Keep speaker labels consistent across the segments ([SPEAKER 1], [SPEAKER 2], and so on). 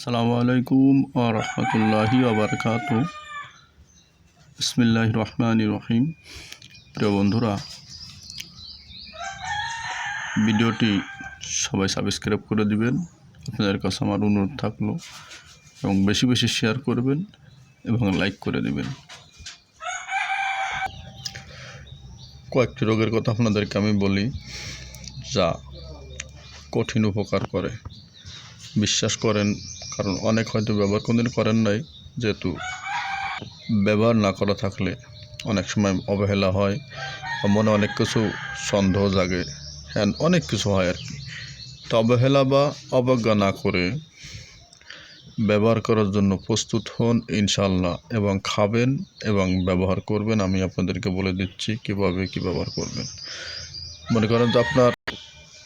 [SPEAKER 1] আসসালামু আলাইকুম ও রহমতুল্লাহি ওবরকাত বিসমিল্লাহ রহমান রহিম। প্রিয় বন্ধুরা, ভিডিওটি সবাই সাবস্ক্রাইব করে দিবেন। আপনাদের কাছে আমার অনুরোধ থাকল এবং বেশি বেশি শেয়ার করবেন এবং লাইক করে দিবেন। কয়েকটি রোগের কথা আপনাদেরকে আমি বলি যা কঠিন উপকার করে। বিশ্বাস করেন কারণ অনেক হয়তো ব্যবহার কোনদিন করেন নাই, যেহেতু ব্যবহার না করা থাকলে অনেক সময় অবহেলা হয় মনে অনেক কিছু সন্দেহ জাগে হ্যাঁ অনেক কিছু হয় আর কি। তো অবহেলা বা অবজ্ঞা না করে ব্যবহার করার জন্য প্রস্তুত হন ইনশাল্লাহ এবং খাবেন এবং ব্যবহার করবেন। আমি আপনাদেরকে বলে দিচ্ছি কীভাবে কি ব্যবহার করবেন। মনে করেন যে আপনার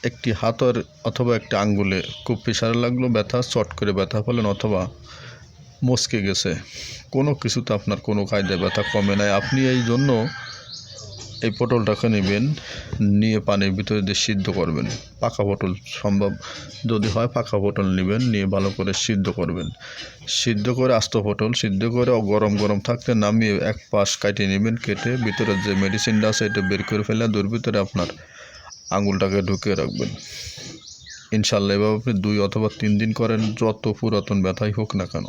[SPEAKER 1] একটি হাতের অথবা একটি আঙ্গুলে খুব প্রেশারে লাগল, ব্যথা, চট করে ব্যথা পেলেন অথবা মস্কে গেছে। কোনো কিছুতে আপনার কোনো কায়দায় ব্যথা কমে নাই। আপনি এই জন্য এই পটলটাকে নেবেন, নিয়ে পানির ভিতরে দিয়ে সিদ্ধ করবেন। পাকা পটল সম্ভব যদি হয় পাকা পটল নেবেন, নিয়ে ভালো করে সিদ্ধ করবেন। সিদ্ধ করে আস্ত পটল, সিদ্ধ করে গরম গরম থাকতে নামিয়ে এক পাশ কাটিয়ে নেবেন, কেটে ভিতরে যে মেডিসিনটা আছে এটা বের করে ফেলে, দূর ভিতরে আপনার আঙুলটাকে ঢুকিয়ে রাখবেন। ইনশাল্লাহ এভাবে আপনি দুই অথবা তিন দিন করেন, যত পুরাতন ব্যথাই হোক না কেন।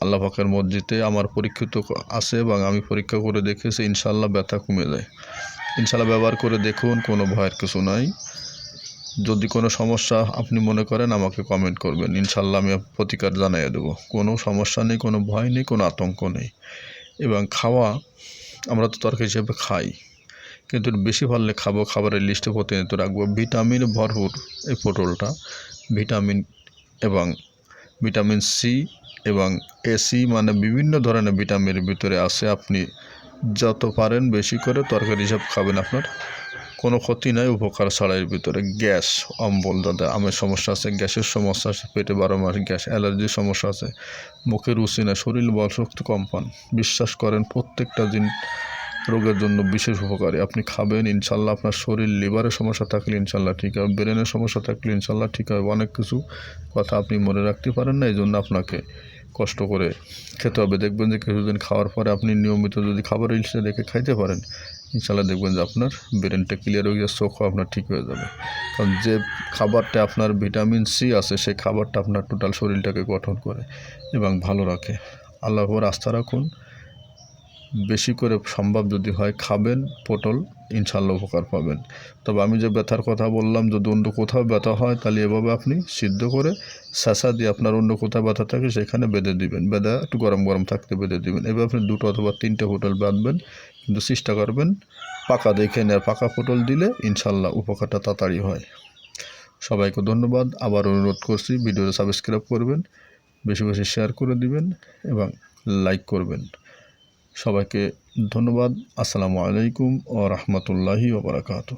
[SPEAKER 1] আল্লাহ পাকের মসজিদে আমার পরীক্ষিত আছে এবং আমি পরীক্ষা করে দেখেছি ইনশাল্লাহ ব্যথা কমে যায়। ইনশাল্লাহ ব্যবহার করে দেখুন, কোনো ভয়ের কিছু নাই। যদি কোনো সমস্যা আপনি মনে করেন, আমাকে কমেন্ট করবেন। ইনশাল্লাহ আমি প্রতিকার জানিয়ে দেবো। কোনো সমস্যা নেই, কোনো ভয় নেই, কোনো আতঙ্ক নেই। এবং খাওয়া আমরা তো তরকারি হিসেবে খাই। কিন্তু বেশি ভালো খাব, খাবারের লিস্টে প্রতিনিয়ত রাখব। ভিটামিন ভরপুর এই পটলটা। ভিটামিন এবং ভিটামিন সি এবং এসি মানে বিভিন্ন ধরনের ভিটামিনের ভিতরে আছে। আপনি যত পারেন বেশি করে তরকারি হিসাব খাবেন আপনার। কোনো ক্ষতি নাই, উপকার ছাড়াইয়ের ভিতরে। গ্যাস, অম্বল, দাদা, আমের সমস্যা আছে, গ্যাসের সমস্যা আছে, পেটে বারো মাস গ্যাস অ্যালার্জির সমস্যা আছে, মুখে রুচি না শরীর বল শক্তি কম পান। বিশ্বাস করেন, প্রত্যেকটা দিন রোগের জন্য বিশেষ উপকারী। আপনি খাবেন, ইনশাল্লাহ আপনার শরীর লিভারের সমস্যা থাকলে ইনশাল্লাহ ঠিক হবে, ব্রেনের সমস্যা থাকলে ইনশাল্লাহ ঠিক হবে। অনেক কিছু কথা আপনি মনে রাখতে পারেন না এই জন্য আপনাকে কষ্ট করে খেতে হবে। দেখবেন যে কিছুদিন খাওয়ার পরে আপনি নিয়মিত যদি খাবার লিস্টে দেখে খাইতে পারেন, ইনশাল্লাহ দেখবেন যে আপনার ব্রেনটা ক্লিয়ার হয়ে গিয়ে চোখও আপনার ঠিক হয়ে যাবে। কারণ যে খাবারটা আপনার ভিটামিন সি আছে সেই খাবারটা আপনার টোটাল শরীরটাকে গঠন করে এবং ভালো রাখে। আল্লাহর উপর আস্থা রাখুন। বেশি করে সম্ভব যদি হয় খাবেন পটল ইনশাল্লাহ উপকার পাবেন। তবে আমি যে ব্যথার কথা বললাম, যদি অন্য কোথাও ব্যথা হয়, তাহলে এভাবে আপনি সিদ্ধ করে শাসা দিয়ে আপনার অন্য কোথাও ব্যথা থাকে, সেখানে বেঁধে দিবেন। বেঁধে একটু গরম গরম থাকতে বেঁধে দিবেন। এবার আপনি দুটো অথবা তিনটে পটল বাঁধবেন, কিন্তু চেষ্টা করবেন পাকা দেখে নেয় পাকা পটল দিলে ইনশাল্লাহ উপকারটা তাড়াতাড়ি হয়। সবাইকে ধন্যবাদ। আবার অনুরোধ করছি, ভিডিওটা সাবস্ক্রাইব করবেন, বেশি বেশি শেয়ার করে দিবেন এবং লাইক করবেন। সবাইকে ধন্যবাদ। আসসালামু আলাইকুম ও রহমতুল্লাহি ওবরাকাতু